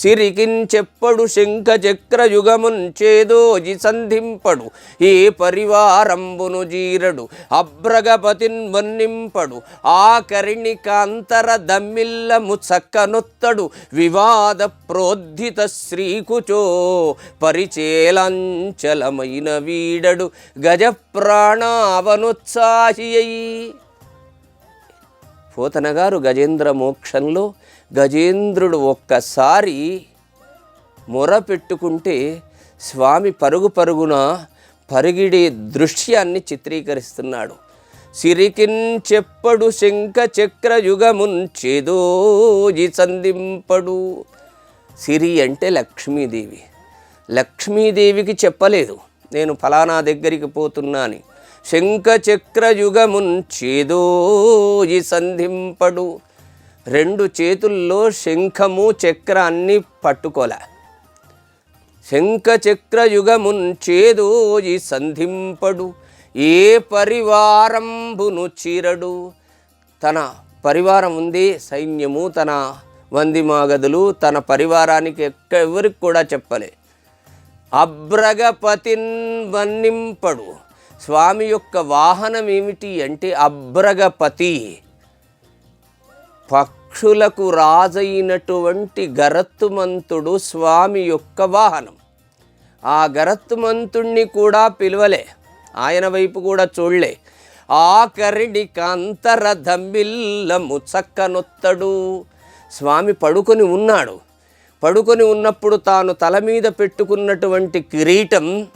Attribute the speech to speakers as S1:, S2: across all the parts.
S1: సిరికించెప్పడు శంఖ సంధింపడు ఏ పరివారంబును జీరడు అభ్రగపతిన్ వన్నింపడు. ఆకరిణి కాంతర దమ్మిల్లము చక్కనొత్తడు వివాద ప్రోద్ధిత శ్రీకుచో పరిచేలంచలమైన వీడడు. గజ ప్రాణావనుత్సాహి పోతనగారు గజేంద్ర మోక్షంలో గజేంద్రుడు ఒక్కసారి మొర పెట్టుకుంటే స్వామి పరుగు పరుగున పరిగిడే దృశ్యాన్ని చిత్రీకరిస్తున్నాడు. సిరికిన్ చెప్పడు శంఖ చక్ర యుగమున్ చేదోజి సంధింపడు. సిరి అంటే లక్ష్మీదేవి. లక్ష్మీదేవికి చెప్పలేదు. నేను ఫలానా దగ్గరికి పోతున్నాని. శంఖ యుగమున్ సంధింపడు. రెండు చేతుల్లో శంఖము చక్రాన్ని పట్టుకోల. పట్టుకోలే శంఖ యుగమున్ సంధింపడు. ఏ పరివారంబును చీరడు. తన పరివారం ఉంది సైన్యము తన వందిమాగదులు తన పరివారానికి ఎక్క ఎవరికి కూడా చెప్పలే. అబ్రగపతిన్ వన్నింపడు. స్వామి యొక్క వాహనం ఏమిటి అంటే అబ్రగపతి పక్షులకు రాజైనటువంటి గరత్తుమంతుడు స్వామి యొక్క వాహనం. ఆ గరత్తుమంతుణ్ణి కూడా పిలవలే. ఆయన వైపు కూడా చూడలే. ఆఖరిడి కాంతర ధమ్మిల్లము చక్కనొత్తడు స్వామి పడుకొని ఉన్నాడు. పడుకొని ఉన్నప్పుడు తాను తల మీద పెట్టుకున్నటువంటి కిరీటం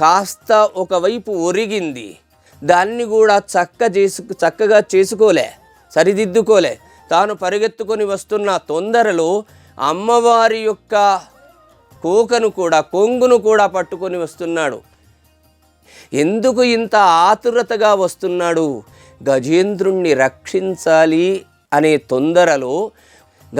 S1: కాస్త ఒకవైపు ఒరిగింది. దాన్ని కూడా చక్క చేసు చక్కగా చేసుకోలే సరిదిద్దుకోలే. తాను పరిగెత్తుకొని వస్తున్న తొందరలో అమ్మవారి యొక్క కోకను కూడా కొంగును కూడా పట్టుకొని వస్తున్నాడు. ఎందుకు ఇంత ఆతురతగా వస్తున్నాడు? గజేంద్రుణ్ణి రక్షించాలి అనే తొందరలో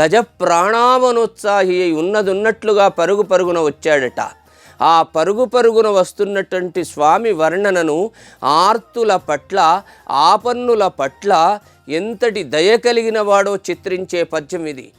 S1: గజ ప్రాణామనోత్సాహి ఉన్నదున్నట్లుగా పరుగు పరుగున వచ్చాడట. ఆ పరుగు పరుగున వస్తున్నటువంటి స్వామి వర్ణనను ఆర్తుల పట్ల ఆపన్నుల పట్ల ఎంతటి దయ కలిగిన వాడో చిత్రించే పద్యం ఇది.